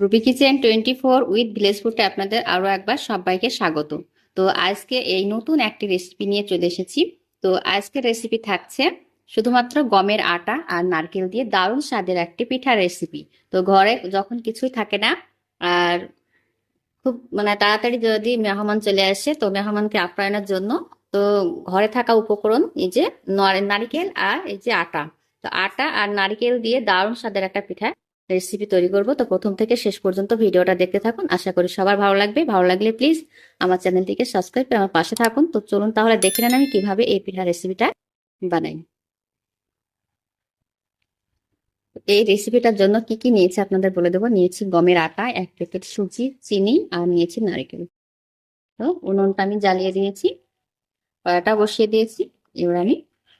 Ruby kitchen twenty four with village ফুডে আপনাদের আরও একবার সবাইকে স্বাগত। তো আজকে এই নতুন একটি রেসিপি নিয়ে চলে এসেছি। তো আজকের রেসিপি থাকছে শুধুমাত্র গমের আটা আর নারকেল দিয়ে দারুণ স্বাদের একটি পিঠা রেসিপি তো ঘরে যখন কিছুই থাকে না, আর খুব মানে তাড়াতাড়ি যদি মেহমান চলে আসে, তো মেহমানকে আপ্যায়নের জন্য তো ঘরে থাকা উপকরণ এই যে নর- নারিকেল আর এই যে আটা। তো আটা আর নারিকেল দিয়ে দারুণ স্বাদের একটা পিঠা রেসিপি তৈরি করব। তো প্রথম থেকে শেষ পর্যন্ত ভিডিওটা দেখতে থাকুন। আশা করি সবার ভালো লাগবে। ভালো লাগলে প্লিজ আমার চ্যানেলটিকে সাবস্ক্রাইব করে আমার পাশে থাকুন। তো চলুন তাহলে দেখে নেন আমি কীভাবে এই পিঠা রেসিপিটা বানাই। এই রেসিপিটার জন্য কি কি নিয়েছি আপনাদের বলে দেবো। নিয়েছি গমের আটা এক প্যাকেট সুজি চিনি আর নিয়েছি নারকেল। তো উনুনটা আমি জ্বালিয়ে দিয়েছি। কড়াটা বসিয়ে দিয়েছি। এবার আমি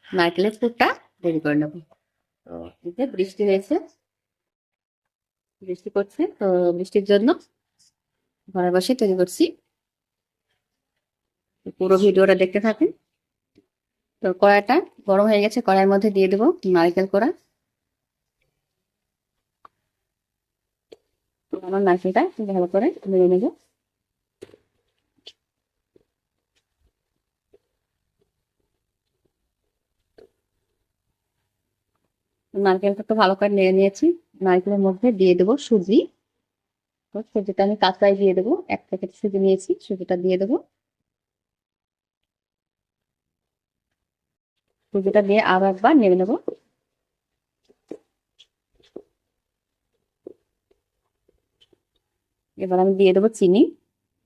নারকেলের ফুটটা রেডি করে নেব। তো বৃষ্টি হয়েছে। বৃষ্টি করছে তো বৃষ্টির জন্য ঘরে বসে তৈরি করছি। পুরো ভিডিওটা দেখতে থাকেন। তো কড়াটা গরম হয়ে গেছে, কড়াইয়ের মধ্যে দিয়ে দেবো নারকেল কড়া। আমার নারকেলটা ভালো করে ভেজে নেব। নারকেলটা একটু ভালো করে নিয়ে নিয়েছি। নারকেলের মধ্যে দিয়ে দেবো সুজি। তো সুজিটা আমি কাঁচড়াই দিয়ে দেবো। এক প্যাকেট সুজি নিয়েছি, সুজিটা দিয়ে দেবো। সুজিটা দিয়ে আরও একবার নেড়ে নেব। এবার আমি দিয়ে দেবো চিনি।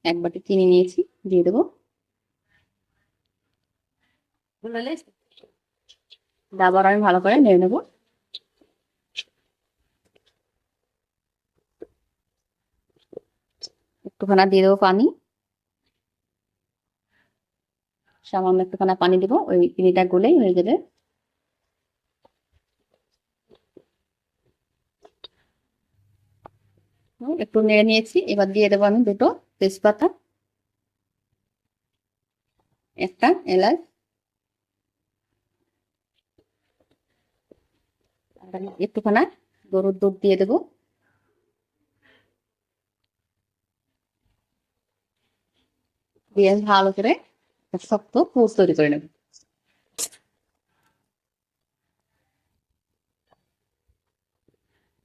এক বাটি চিনি নিয়েছি, দিয়ে দেবো। আবার আমি ভালো করে নেড়ে নেব। একটুখানা দিয়ে দেবো পানি। সামান্য একটুখানা পানি দেবো, ওই চিনিটা গলেই হয়ে যাবে একটু নেড়ে নিয়েছি, এবার দিয়ে দেবো আমি দুটো তেজপাতা, একটা এলাচ। একটুখানা গরুর দুধ দিয়ে দেবো। দিয়ে ভালো করে শক্ত পুর তৈরি করে নেব।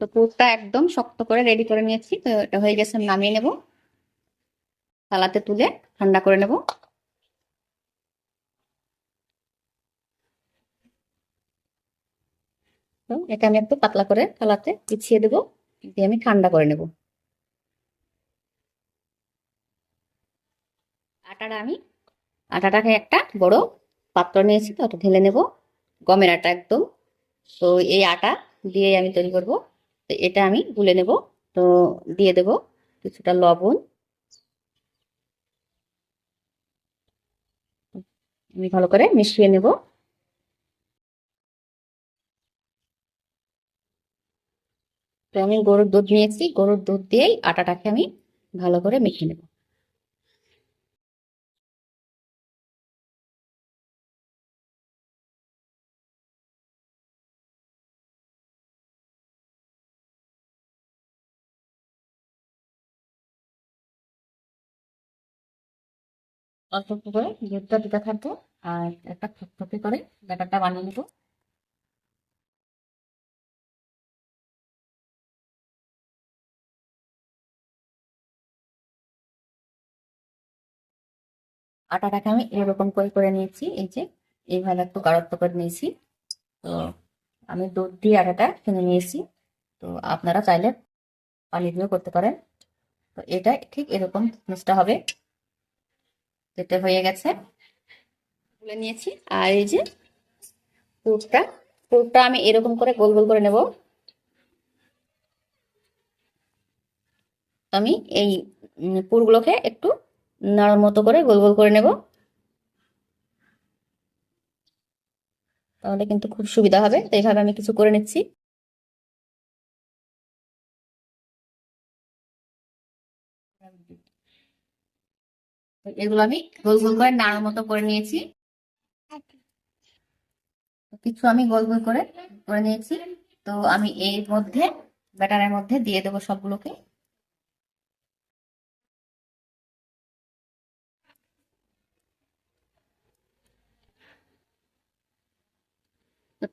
তো পুরটা একদম শক্ত করে রেডি করে নিয়েছি, তো এটা হয়ে গেছে, নামিয়ে নেব। থালাতে তুলে ঠান্ডা করে নেব। তো এটা আমি একটু পাতলা করে থালাতে বিছিয়ে দেবো, দিয়ে আমি ঠান্ডা করে নেব। আটাটা আমি, আটাটাকে একটা বড় পাত্র নিয়েছি, তো ওটা ঢেলে নেব। গমের আটা একদম। তো এই আটা দিয়ে আমি তৈরি করব। তো এটা আমি গুলে নেব। তো দিয়ে দেব কিছুটা লবণ। আমি ভালো করে মিশিয়ে নেব। তো আমি গরুর দুধ নিয়েছি। গরুর দুধ দিয়েই আটাটাকে আমি ভালো করে মেখে নেব। অল্প অল্প করে দুধটা দিতে থাকব আর একটা থপথপে করে ব্যাটারটা বানিয়ে নেব। আটাটাকে আমি এরকম করে করে নিয়েছি, এই যে এইভাবে একটু গাঢ়ত্ব করে নিয়েছি। তো আমি দুধ দিয়ে আটাটা কিনে নিয়েছি। তো আপনারা চাইলে পানি দিয়েও করতে পারেন। তো এটা ঠিক এরকম জিনিসটা হবে। যেটা হয়ে গেছে। তুলে নিয়েছি। আর এই যে পুরটা পুরটা আমি এরকম করে গোল গোল করে নেব। আমি এই পুরগুলোকে একটু নাড়ার মতো করে গোল গোল করে নেব। তাহলে কিন্তু খুব সুবিধা হবে। তো এইভাবে আমি কিছু করে নিচ্ছি। এগুলো আমি গোল গোল করে নাড়ার মতো করে নিয়েছি। কিছু আমি গোল গোল করে করে নিয়েছি। তো আমি এর মধ্যে, ব্যাটারের মধ্যে দিয়ে দেবো সবগুলোকে।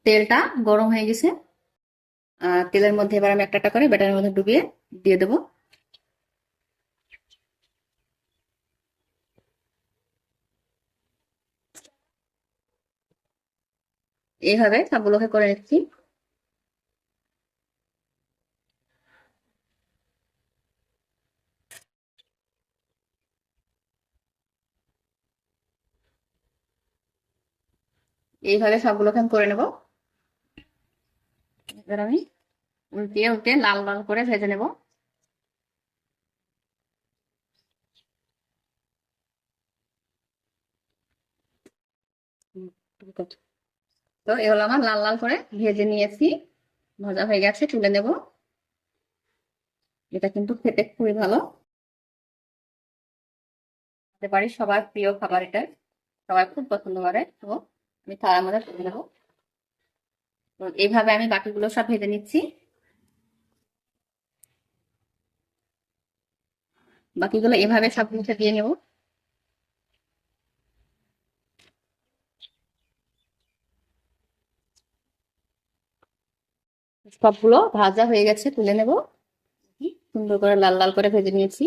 তেলটা গরম হয়ে গেছে। তেলের মধ্যে এবার আমি একটা একটা করে ব্যাটারের মধ্যে ডুবিয়ে দিয়ে দেবো। এইভাবে সবগুলোকে করে নিচ্ছি। এইভাবে সবগুলোকে আমি করে নেব। এবার আমি উল্টিয়ে উল্টিয়ে লাল লাল করে ভেজে নেব। তো এগুলো আমার লাল লাল করে ভেজে নিয়েছি। ভাজা হয়ে গেছে, তুলে নেব। এটা কিন্তু খেতে খুবই ভালো। হতে পারি সবার প্রিয় খাবার এটা। সবাই খুব পছন্দ করে। তো আমি থালার মধ্যে তুলে নেব। তো এইভাবে আমি বাকিগুলো সব ভেজে নিচ্ছি। বাকিগুলো এভাবে সব মুখে দিয়ে নেব। সবগুলো ভাজা হয়ে গেছে তুলে নেব। সুন্দর করে লাল লাল করে ভেজে নিয়েছি।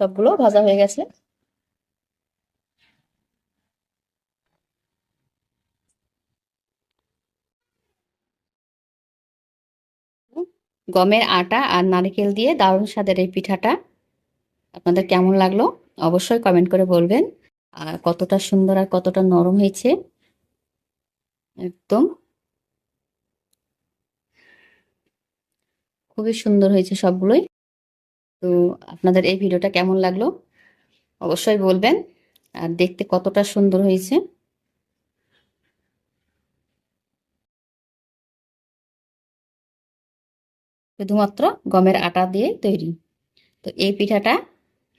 সবগুলো ভাজা হয়ে গেছে। গমের আটা আর নারকেল দিয়ে দারুণ স্বাদের এই পিঠাটা। আপনাদের কেমন লাগল? অবশ্যই কমেন্ট করে বলবেন। আর কতটা সুন্দর আর কতটা নরম হয়েছে। একদম। খুবই সুন্দর হয়েছে সবগুলোই। তো আপনাদের এই ভিডিওটা কেমন লাগল? অবশ্যই বলবেন। আর দেখতে কতটা সুন্দর হয়েছে। শুধুমাত্র গমের আটা দিয়ে তৈরি। তো এই পিঠাটা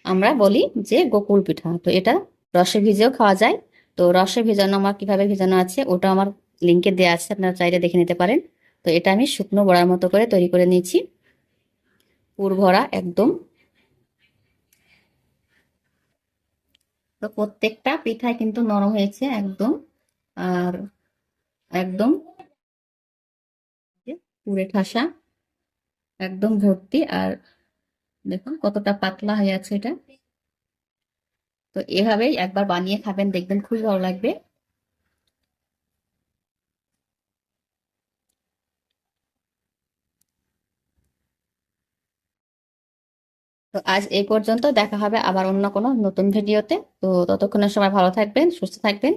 আমরা বলি যে গোকুল পিঠা। তো এটা রসে ভিজেও খাওয়া যায়। তো রসে ভেজানো আমার কীভাবে ভেজানো আছে ওটা আমার লিঙ্কে দেওয়া আছে, আপনারা চাইলে দেখে নিতে পারেন। তো এটা আমি শুকনো বড়ার মতো করে তৈরি করে নিয়েছি। পুর ভরা একদম। তো প্রত্যেকটা পিঠায় কিন্তু নরম হয়েছে একদম। আর একদম পুরে ঠাসা, একদম ভর্তি। আর দেখুন কতটা পাতলা হয়ে আছে এটা। তো এভাবেই একবার বানিয়ে খাবেন, দেখবেন খুবই ভালো লাগবে। তো আজ এই পর্যন্ত, দেখা হবে আবার অন্য কোনো নতুন ভিডিওতে। তো ততক্ষণের সময় ভালো থাকবেন, সুস্থ থাকবেন।